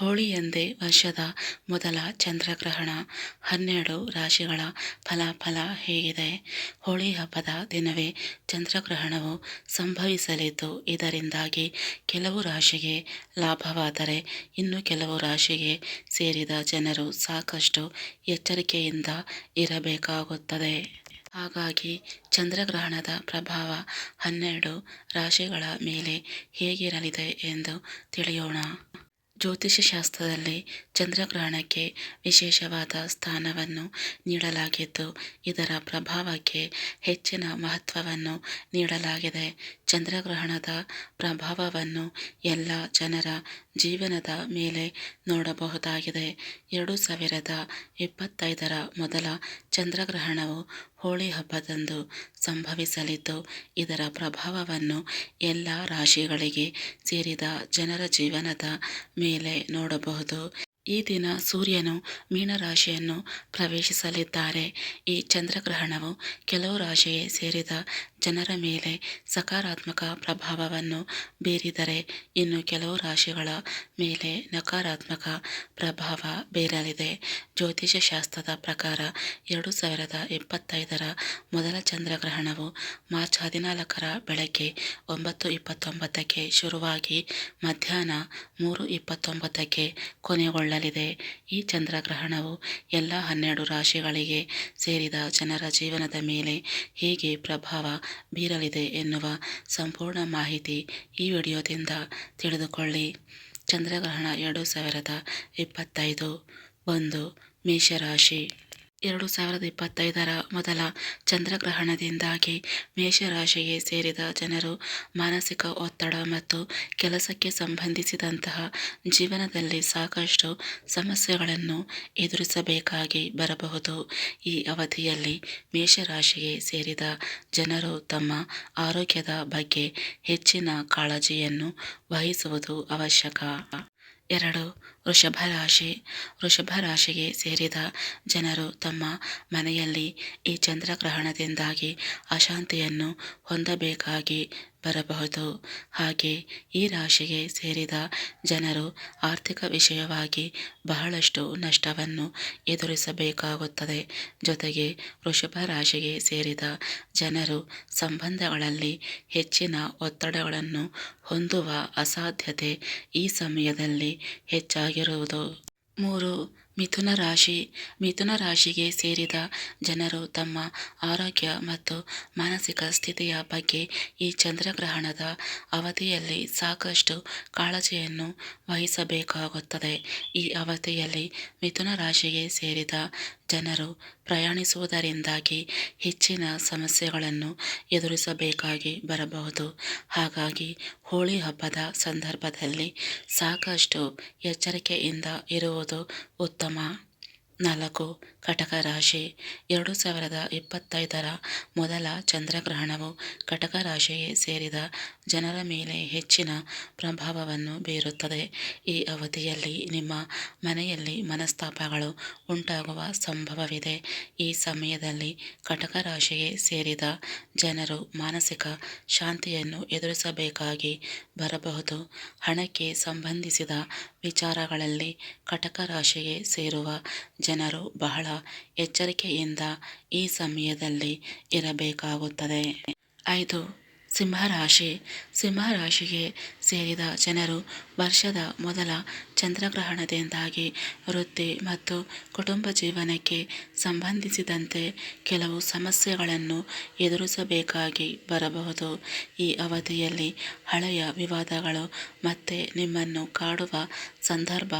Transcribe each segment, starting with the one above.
ಹೋಳಿ ಎಂದೇ ವರ್ಷದ ಮೊದಲ ಚಂದ್ರಗ್ರಹಣ. ಹನ್ನೆರಡು ರಾಶಿಗಳ ಫಲಾಫಲ ಹೇಗಿದೆ? ಹೋಳಿ ಹಬ್ಬದ ದಿನವೇ ಚಂದ್ರಗ್ರಹಣವು ಸಂಭವಿಸಲಿದ್ದು, ಇದರಿಂದಾಗಿ ಕೆಲವು ರಾಶಿಗೆ ಲಾಭವಾದರೆ ಇನ್ನು ಕೆಲವು ರಾಶಿಗೆ ಸೇರಿದ ಜನರು ಸಾಕಷ್ಟು ಎಚ್ಚರಿಕೆಯಿಂದ ಇರಬೇಕಾಗುತ್ತದೆ. ಹಾಗಾಗಿ ಚಂದ್ರಗ್ರಹಣದ ಪ್ರಭಾವ ಹನ್ನೆರಡು ರಾಶಿಗಳ ಮೇಲೆ ಹೇಗಿರಲಿದೆ ಎಂದು ತಿಳಿಯೋಣ. ಜ್ಯೋತಿಷ್ಯಶಾಸ್ತ್ರದಲ್ಲಿ ಚಂದ್ರಗ್ರಹಣಕ್ಕೆ ವಿಶೇಷವಾದ ಸ್ಥಾನವನ್ನು ನೀಡಲಾಗಿದ್ದು ಇದರ ಪ್ರಭಾವಕ್ಕೆ ಹೆಚ್ಚಿನ ಮಹತ್ವವನ್ನು ನೀಡಲಾಗಿದೆ. ಚಂದ್ರಗ್ರಹಣದ ಪ್ರಭಾವವನ್ನು ಎಲ್ಲ ಜನರ ಜೀವನದ ಮೇಲೆ ನೋಡಬಹುದಾಗಿದೆ. ಎರಡು ಸಾವಿರದ ಇಪ್ಪತ್ತೈದರ ಮೊದಲ ಚಂದ್ರಗ್ರಹಣವು ಹೋಳಿ ಹಬ್ಬದಂದು ಸಂಭವಿಸಲಿದ್ದು, ಇದರ ಪ್ರಭಾವವನ್ನು ಎಲ್ಲ ರಾಶಿಗಳಿಗೆ ಸೇರಿದ ಜನರ ಜೀವನದ ಮೇಲೆ ನೋಡಬಹುದು. ಈ ದಿನ ಸೂರ್ಯನು ಮೀನರಾಶಿಯನ್ನು ಪ್ರವೇಶಿಸಲಿದ್ದಾರೆ. ಈ ಚಂದ್ರಗ್ರಹಣವು ಕೆಲವು ರಾಶಿಗೆ ಸೇರಿದ ಜನರ ಮೇಲೆ ಸಕಾರಾತ್ಮಕ ಪ್ರಭಾವವನ್ನು ಬೀರಿದರೆ ಇನ್ನು ಕೆಲವು ರಾಶಿಗಳ ಮೇಲೆ ನಕಾರಾತ್ಮಕ ಪ್ರಭಾವ ಬೀರಲಿದೆ. ಜ್ಯೋತಿಷ್ಯ ಶಾಸ್ತ್ರದ ಪ್ರಕಾರ ಎರಡು ಸಾವಿರದ ಇಪ್ಪತ್ತೈದರ ಮೊದಲ ಚಂದ್ರಗ್ರಹಣವು ಮಾರ್ಚ್ ಹದಿನಾಲ್ಕರ ಬೆಳಗ್ಗೆ ಒಂಬತ್ತು ಇಪ್ಪತ್ತೊಂಬತ್ತಕ್ಕೆ ಶುರುವಾಗಿ ಮಧ್ಯಾಹ್ನ ಮೂರು ಇಪ್ಪತ್ತೊಂಬತ್ತಕ್ಕೆ ಕೊನೆಗೊಳ್ಳಲಿದೆ. ಈ ಚಂದ್ರಗ್ರಹಣವು ಎಲ್ಲ ಹನ್ನೆರಡು ರಾಶಿಗಳಿಗೆ ಸೇರಿದ ಜನರ ಜೀವನದ ಮೇಲೆ ಹೇಗೆ ಪ್ರಭಾವ ಬೀರಲಿದೆ ಎನ್ನುವ ಸಂಪೂರ್ಣ ಮಾಹಿತಿ ಈ ವಿಡಿಯೋದಿಂದ ತಿಳಿದುಕೊಳ್ಳಿ. ಚಂದ್ರಗ್ರಹಣ ಎರಡು ಸಾವಿರದ ಇಪ್ಪತ್ತೈದು ಒಂದು ಮೇಷರಾಶಿ. ಎರಡು ಸಾವಿರದ ಇಪ್ಪತ್ತೈದರ ಮೊದಲ ಚಂದ್ರಗ್ರಹಣದಿಂದಾಗಿ ಮೇಷರಾಶಿಗೆ ಸೇರಿದ ಜನರು ಮಾನಸಿಕ ಒತ್ತಡ ಮತ್ತು ಕೆಲಸಕ್ಕೆ ಸಂಬಂಧಿಸಿದಂತಹ ಜೀವನದಲ್ಲಿ ಸಾಕಷ್ಟು ಸಮಸ್ಯೆಗಳನ್ನು ಎದುರಿಸಬೇಕಾಗಿ ಬರಬಹುದು. ಈ ಅವಧಿಯಲ್ಲಿ ಮೇಷರಾಶಿಗೆ ಸೇರಿದ ಜನರು ತಮ್ಮ ಆರೋಗ್ಯದ ಬಗ್ಗೆ ಹೆಚ್ಚಿನ ಕಾಳಜಿಯನ್ನು ವಹಿಸುವುದು ಅವಶ್ಯಕ. ಎರಡು ವೃಷಭ ರಾಶಿ ವೃಷಭ ರಾಶಿಗೆ ಸೇರಿದ ಜನರು ತಮ್ಮ ಮನೆಯಲ್ಲಿ ಈ ಚಂದ್ರಗ್ರಹಣದಿಂದಾಗಿ ಅಶಾಂತಿಯನ್ನು ಹೊಂದಬೇಕಾಗಿ ಬರಬಹುದು. ಹಾಗೆ ಈ ರಾಶಿಗೆ ಸೇರಿದ ಜನರು ಆರ್ಥಿಕ ವಿಷಯವಾಗಿ ಬಹಳಷ್ಟು ನಷ್ಟವನ್ನು ಎದುರಿಸಬೇಕಾಗುತ್ತದೆ. ಜೊತೆಗೆ ವೃಷಭ ರಾಶಿಗೆ ಸೇರಿದ ಜನರು ಸಂಬಂಧಗಳಲ್ಲಿ ಹೆಚ್ಚಿನ ಒತ್ತಡಗಳನ್ನು ಹೊಂದುವ ಅಸಾಧ್ಯತೆ ಈ ಸಮಯದಲ್ಲಿ ಹೆಚ್ಚಾಗಿರುವುದು. ಮೂರು ಮಿಥುನ ರಾಶಿ, ಮಿಥುನ ರಾಶಿಗೆ ಸೇರಿದ ಜನರು ತಮ್ಮ ಆರೋಗ್ಯ ಮತ್ತು ಮಾನಸಿಕ ಸ್ಥಿತಿಯ ಬಗ್ಗೆ ಈ ಚಂದ್ರಗ್ರಹಣದ ಅವಧಿಯಲ್ಲಿ ಸಾಕಷ್ಟು ಕಾಳಜಿಯನ್ನು ವಹಿಸಬೇಕಾಗುತ್ತದೆ. ಈ ಅವಧಿಯಲ್ಲಿ ಮಿಥುನ ರಾಶಿಗೆ ಸೇರಿದ ಜನರು ಪ್ರಯಾಣಿಸುವುದರಿಂದಾಗಿ ಹೆಚ್ಚಿನ ಸಮಸ್ಯೆಗಳನ್ನು ಎದುರಿಸಬೇಕಾಗಿ ಬರಬಹುದು. ಹಾಗಾಗಿ ಹೋಳಿ ಹಬ್ಬದ ಸಂದರ್ಭದಲ್ಲಿ ಸಾಕಷ್ಟು ಎಚ್ಚರಿಕೆಯಿಂದ ಇರುವುದು ಉತ್ತಮ. ನಾಲ್ಕು, ಕಟಕ ರಾಶಿ. ಎರಡು ಸಾವಿರದ ಇಪ್ಪತ್ತೈದರ ಮೊದಲ ಚಂದ್ರಗ್ರಹಣವು ಕಟಕ ರಾಶಿಗೆ ಸೇರಿದ ಜನರ ಮೇಲೆ ಹೆಚ್ಚಿನ ಪ್ರಭಾವವನ್ನು ಬೀರುತ್ತದೆ. ಈ ಅವಧಿಯಲ್ಲಿ ನಿಮ್ಮ ಮನೆಯಲ್ಲಿ ಮನಸ್ತಾಪಗಳು ಉಂಟಾಗುವ ಸಂಭವವಿದೆ. ಈ ಸಮಯದಲ್ಲಿ ಕಟಕ ರಾಶಿಗೆ ಸೇರಿದ ಜನರು ಮಾನಸಿಕ ಶಾಂತಿಯನ್ನು ಎದುರಿಸಬೇಕಾಗಿ ಬರಬಹುದು. ಹಣಕ್ಕೆ ಸಂಬಂಧಿಸಿದ ವಿಚಾರಗಳಲ್ಲಿ ಕಟಕ ರಾಶಿಗೆ ಸೇರುವ ಜನರು ಬಹಳ ಎಚ್ಚರಿಕೆಯಿಂದ ಈ ಸಮಯದಲ್ಲಿ ಇರಬೇಕಾಗುತ್ತದೆ. ಐದು ಸಿಂಹರಾಶಿ. ಸಿಂಹರಾಶಿಗೆ ಸೇರಿದ ಜನರು ವರ್ಷದ ಮೊದಲ ಚಂದ್ರಗ್ರಹಣದಿಂದಾಗಿ ವೃತ್ತಿ ಮತ್ತು ಕುಟುಂಬ ಜೀವನಕ್ಕೆ ಸಂಬಂಧಿಸಿದಂತೆ ಕೆಲವು ಸಮಸ್ಯೆಗಳನ್ನು ಎದುರಿಸಬೇಕಾಗಿ ಬರಬಹುದು. ಈ ಅವಧಿಯಲ್ಲಿ ಹಳೆಯ ವಿವಾದಗಳು ಮತ್ತೆ ನಿಮ್ಮನ್ನು ಕಾಡುವ ಸಂದರ್ಭ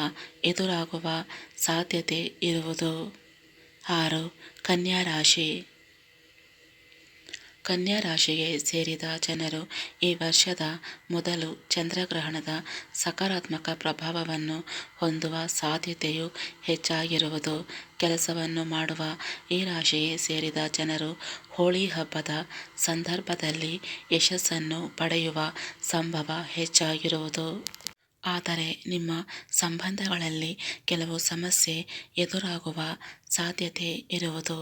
ಎದುರಾಗುವ ಸಾಧ್ಯತೆ ಇರುವುದು. ಆರು, ಕನ್ಯಾ ರಾಶಿ. ಕನ್ಯಾ ರಾಶಿಗೆ ಸೇರಿದ ಜನರು ಈ ವರ್ಷದ ಮೊದಲು ಚಂದ್ರಗ್ರಹಣದ ಸಕಾರಾತ್ಮಕ ಪ್ರಭಾವವನ್ನು ಹೊಂದುವ ಸಾಧ್ಯತೆಯು ಹೆಚ್ಚಾಗಿರುವುದು, ಕೆಲಸವನ್ನು ಮಾಡುವ ಈ ರಾಶಿಗೆ ಸೇರಿದ ಜನರು ಹೋಳಿ ಹಬ್ಬದ ಸಂದರ್ಭದಲ್ಲಿ ಯಶಸ್ಸನ್ನು ಪಡೆಯುವ ಸಂಭವ ಹೆಚ್ಚಾಗಿರುವುದು. ಆದರೆ ನಿಮ್ಮ ಸಂಬಂಧಗಳಲ್ಲಿ ಕೆಲವು ಸಮಸ್ಯೆ ಎದುರಾಗುವ ಸಾಧ್ಯತೆ ಇರುವುದು.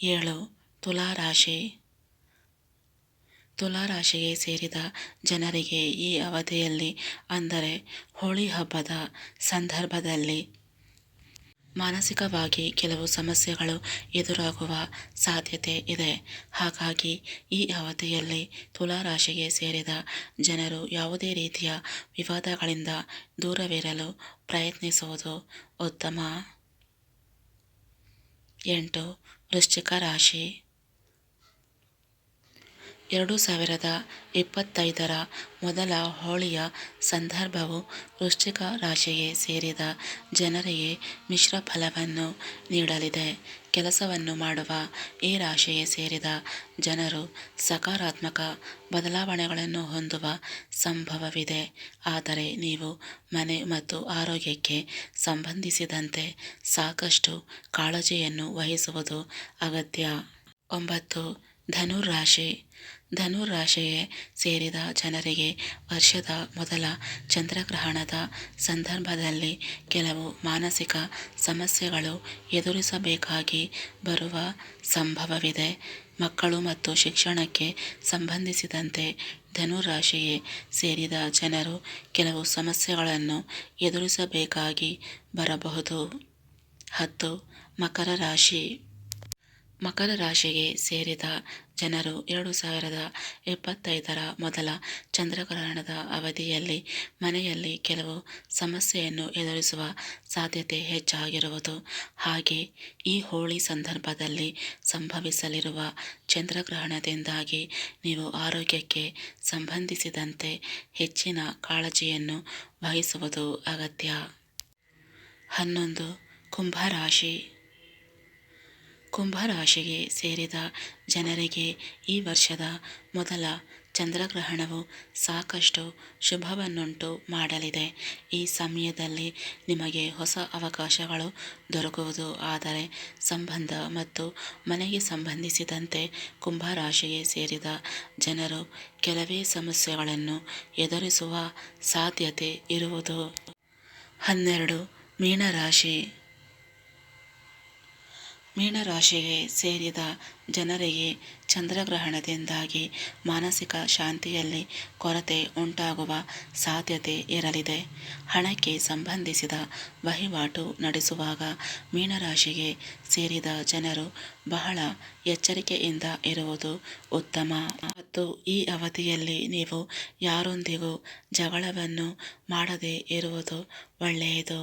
ಏಳು ತುಲಾ ರಾಶಿ ತುಲಾರಾಶಿಗೆ ಸೇರಿದ ಜನರಿಗೆ ಈ ಅವಧಿಯಲ್ಲಿ ಅಂದರೆ ಹೋಳಿ ಹಬ್ಬದ ಸಂದರ್ಭದಲ್ಲಿ ಮಾನಸಿಕವಾಗಿ ಕೆಲವು ಸಮಸ್ಯೆಗಳು ಎದುರಾಗುವ ಸಾಧ್ಯತೆ ಇದೆ. ಹಾಗಾಗಿ ಈ ಅವಧಿಯಲ್ಲಿ ತುಲಾ ರಾಶಿಗೆ ಸೇರಿದ ಜನರು ಯಾವುದೇ ರೀತಿಯ ವಿವಾದಗಳಿಂದ ದೂರವಿರಲು ಪ್ರಯತ್ನಿಸುವುದು ಉತ್ತಮ. ಎಂಟು ವೃಶ್ಚಿಕ ರಾಶಿ. ಎರಡು ಸಾವಿರದ ಇಪ್ಪತ್ತೈದರ ಮೊದಲ ಹೋಳಿಯ ಸಂದರ್ಭವು ವೃಶ್ಚಿಕ ರಾಶಿಗೆ ಸೇರಿದ ಜನರಿಗೆ ಮಿಶ್ರ ಫಲವನ್ನು ನೀಡಲಿದೆ. ಕೆಲಸವನ್ನು ಮಾಡುವ ಈ ರಾಶಿಗೆ ಸೇರಿದ ಜನರು ಸಕಾರಾತ್ಮಕ ಬದಲಾವಣೆಗಳನ್ನು ಹೊಂದುವ ಸಂಭವವಿದೆ. ಆದರೆ ನೀವು ಮನೆ ಮತ್ತು ಆರೋಗ್ಯಕ್ಕೆ ಸಂಬಂಧಿಸಿದಂತೆ ಸಾಕಷ್ಟು ಕಾಳಜಿಯನ್ನು ವಹಿಸುವುದು ಅಗತ್ಯ. ಒಂಬತ್ತು ಧನುರಾಶಿ. ಧನುರಾಶಿಗೆ ಸೇರಿದ ಜನರಿಗೆ ವರ್ಷದ ಮೊದಲ ಚಂದ್ರಗ್ರಹಣದ ಸಂದರ್ಭದಲ್ಲಿ ಕೆಲವು ಮಾನಸಿಕ ಸಮಸ್ಯೆಗಳು ಎದುರಿಸಬೇಕಾಗಿ ಬರುವ ಸಂಭವವಿದೆ. ಮಕ್ಕಳು ಮತ್ತು ಶಿಕ್ಷಣಕ್ಕೆ ಸಂಬಂಧಿಸಿದಂತೆ ಧನುರಾಶಿಗೆ ಸೇರಿದ ಜನರು ಕೆಲವು ಸಮಸ್ಯೆಗಳನ್ನು ಎದುರಿಸಬೇಕಾಗಿ ಬರಬಹುದು. ಹತ್ತು ಮಕರ ರಾಶಿ. ಮಕರ ರಾಶಿಗೆ ಸೇರಿದ ಜನರು ಎರಡು ಸಾವಿರದ ಇಪ್ಪತ್ತೈದರ ಮೊದಲ ಚಂದ್ರಗ್ರಹಣದ ಅವಧಿಯಲ್ಲಿ ಮನೆಯಲ್ಲಿ ಕೆಲವು ಸಮಸ್ಯೆಯನ್ನು ಎದುರಿಸುವ ಸಾಧ್ಯತೆ ಹೆಚ್ಚಾಗಿರುವುದು. ಹಾಗೆ ಈ ಹೋಳಿ ಸಂದರ್ಭದಲ್ಲಿ ಸಂಭವಿಸಲಿರುವ ಚಂದ್ರಗ್ರಹಣದಿಂದಾಗಿ ನೀವು ಆರೋಗ್ಯಕ್ಕೆ ಸಂಬಂಧಿಸಿದಂತೆ ಹೆಚ್ಚಿನ ಕಾಳಜಿಯನ್ನು ವಹಿಸುವುದು ಅಗತ್ಯ. ಹನ್ನೊಂದು ಕುಂಭರಾಶಿ ಕುಂಭರಾಶಿಗೆ ಸೇರಿದ ಜನರಿಗೆ ಈ ವರ್ಷದ ಮೊದಲ ಚಂದ್ರಗ್ರಹಣವು ಸಾಕಷ್ಟು ಶುಭವನ್ನುಂಟು ಮಾಡಲಿದೆ. ಈ ಸಮಯದಲ್ಲಿ ನಿಮಗೆ ಹೊಸ ಅವಕಾಶಗಳು ದೊರಕುವುದು, ಆದರೆ ಸಂಬಂಧ ಮತ್ತು ಮನೆಗೆ ಸಂಬಂಧಿಸಿದಂತೆ ಕುಂಭರಾಶಿಗೆ ಸೇರಿದ ಜನರು ಕೆಲವೇ ಸಮಸ್ಯೆಗಳನ್ನು ಎದುರಿಸುವ ಸಾಧ್ಯತೆ ಇರುವುದು. ಹನ್ನೆರಡು. ಮೀನರಾಶಿ. ಮೀನರಾಶಿಗೆ ಸೇರಿದ ಜನರಿಗೆ ಚಂದ್ರಗ್ರಹಣದಿಂದಾಗಿ ಮಾನಸಿಕ ಶಾಂತಿಯಲ್ಲಿ ಕೊರತೆ ಉಂಟಾಗುವ ಸಾಧ್ಯತೆ ಇರಲಿದೆ. ಹಣಕ್ಕೆ ಸಂಬಂಧಿಸಿದ ವಹಿವಾಟು ನಡೆಸುವಾಗ ಮೀನರಾಶಿಗೆ ಸೇರಿದ ಜನರು ಬಹಳ ಎಚ್ಚರಿಕೆಯಿಂದ ಇರುವುದು ಉತ್ತಮ. ಮತ್ತು ಈ ಅವಧಿಯಲ್ಲಿ ನೀವು ಯಾರೊಂದಿಗೂ ಜಗಳವನ್ನು ಮಾಡದೇ ಇರುವುದು ಒಳ್ಳೆಯದು.